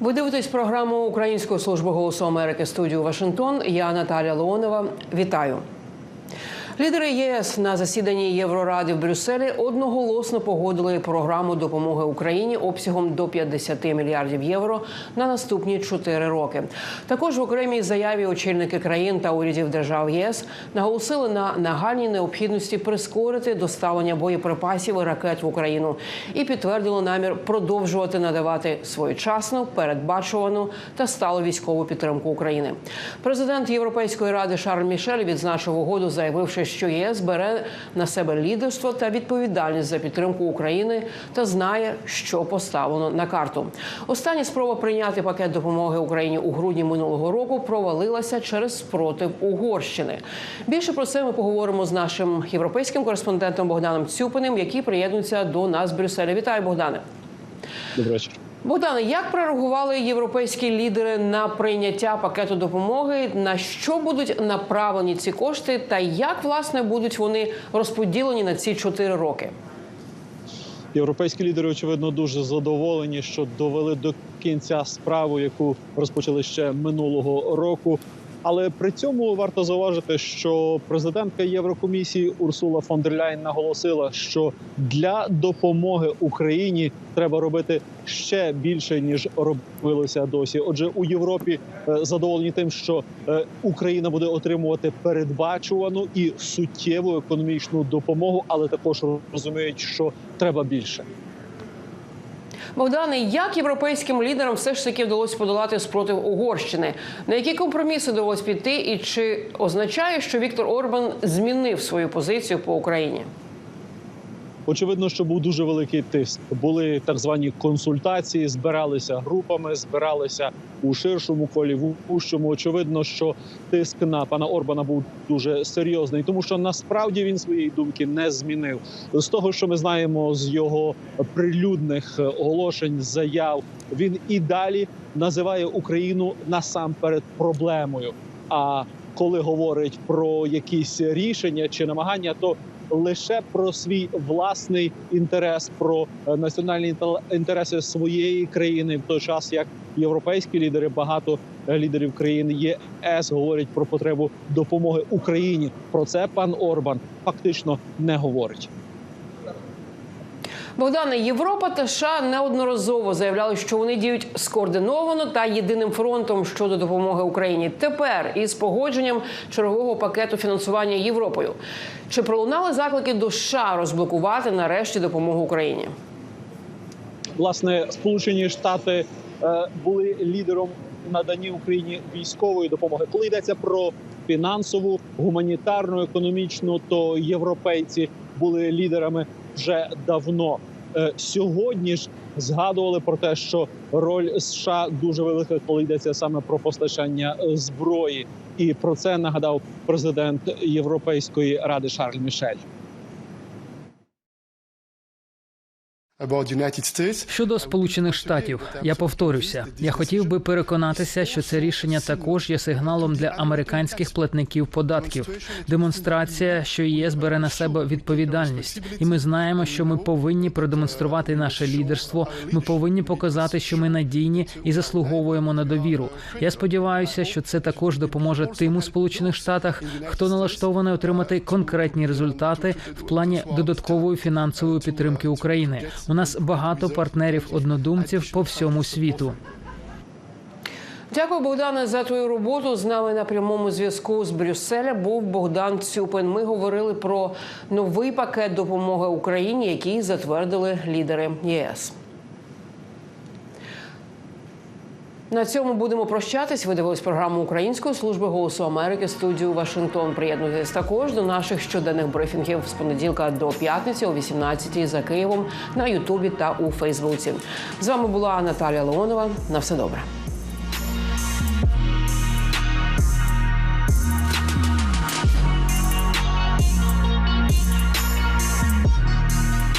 Ви дивитесь програму Української служби голосу Америки студію Вашингтон. Я Наталя Леонова. Вітаю. Лідери ЄС на засіданні Євроради в Брюсселі одноголосно погодили програму допомоги Україні обсягом до 50 мільярдів євро на наступні 4 роки. Також в окремій заяві очільники країн та урядів держав єС наголосили на нагальній необхідності прискорити доставлення боєприпасів і ракет в Україну і підтвердили намір продовжувати надавати своєчасну, передбачувану та сталу військову підтримку України. Президент Європейської ради Шарль Мішель відзначив угоду, заявивши, що ЄС бере на себе лідерство та відповідальність за підтримку України та знає, що поставлено на карту. Остання спроба прийняти пакет допомоги Україні у грудні минулого року провалилася через спротив Угорщини. Більше про це ми поговоримо з нашим європейським кореспондентом Богданом Цюпиним, який приєднується до нас з Брюсселя. Вітаю, Богдане. Добрий вечір. Богдане, як прореагували європейські лідери на прийняття пакету допомоги? На що будуть направлені ці кошти, та як власне будуть вони розподілені на ці чотири роки? Європейські лідери, очевидно, дуже задоволені, що довели до кінця справу, яку розпочали ще минулого року. Але при цьому варто зауважити, що президентка Єврокомісії Урсула фон дер Ляйн наголосила, що для допомоги Україні треба робити ще більше ніж робилося досі. Отже, у Європі е, задоволені тим, що е, Україна буде отримувати передбачувану і суттєву економічну допомогу, але також розуміють, що треба більше. Богдане, як європейським лідерам все ж таки вдалося подолати спротив Угорщини? На які компроміси довелось піти, і чи означає, що Віктор Орбан змінив свою позицію по Україні? Очевидно, що був дуже великий тиск. Були так звані консультації, збиралися групами, збиралися у ширшому колі, в вущому. Очевидно, що тиск на пана Орбана був дуже серйозний, тому що насправді він своєї думки не змінив. З того, що ми знаємо з його прилюдних оголошень, заяв, він і далі називає Україну насамперед проблемою. А коли говорить про якісь рішення чи намагання, то лише про свій власний інтерес, про е, національні інтереси своєї країни, в той час як європейські лідери, багато е, лідерів країн ЄС говорять про потребу допомоги Україні. Про це пан Орбан фактично не говорить. Богдане, Європа та США неодноразово заявляли, що вони діють скоординовано та єдиним фронтом щодо допомоги Україні. Тепер із погодженням чергового пакету фінансування Європою. Чи пролунали заклики до США розблокувати нарешті допомогу Україні? Власне, Сполучені Штати е, були лідером у наданні Україні військової допомоги. Коли йдеться про фінансову, гуманітарну, економічну, то європейці були лідерами вже давно. Е, Сьогодні ж згадували про те, що роль США дуже велика, коли йдеться саме про постачання е, зброї, і про це нагадав президент Європейської ради Шарль Мішель. Щодо Сполучених Штатів, я повторюся, я хотів би переконатися, що це рішення також є сигналом для американських платників податків. Демонстрація, що ЄС бере на себе відповідальність, і ми знаємо, що ми повинні продемонструвати наше лідерство. Ми повинні показати, що ми надійні і заслуговуємо на довіру. Я сподіваюся, що це також допоможе тим у Сполучених Штатах, хто налаштований отримати конкретні результати в плані додаткової фінансової підтримки України. У нас багато партнерів однодумців по всьому світу. Дякую, Богдане, за твою роботу. З нами на прямому зв'язку з Брюсселя був Богдан Цюпин. Ми говорили про новий пакет допомоги Україні, який затвердили лідери ЄС. На цьому будемо прощатись. Ви дивились програму Української служби голосу Америки студію Вашингтон. Приєднуйтесь також до наших щоденних брифінгів з понеділка до п'ятниці о 18 за Києвом на Ютубі та у Фейсбуці. З вами була Наталія Леонова. На все добре.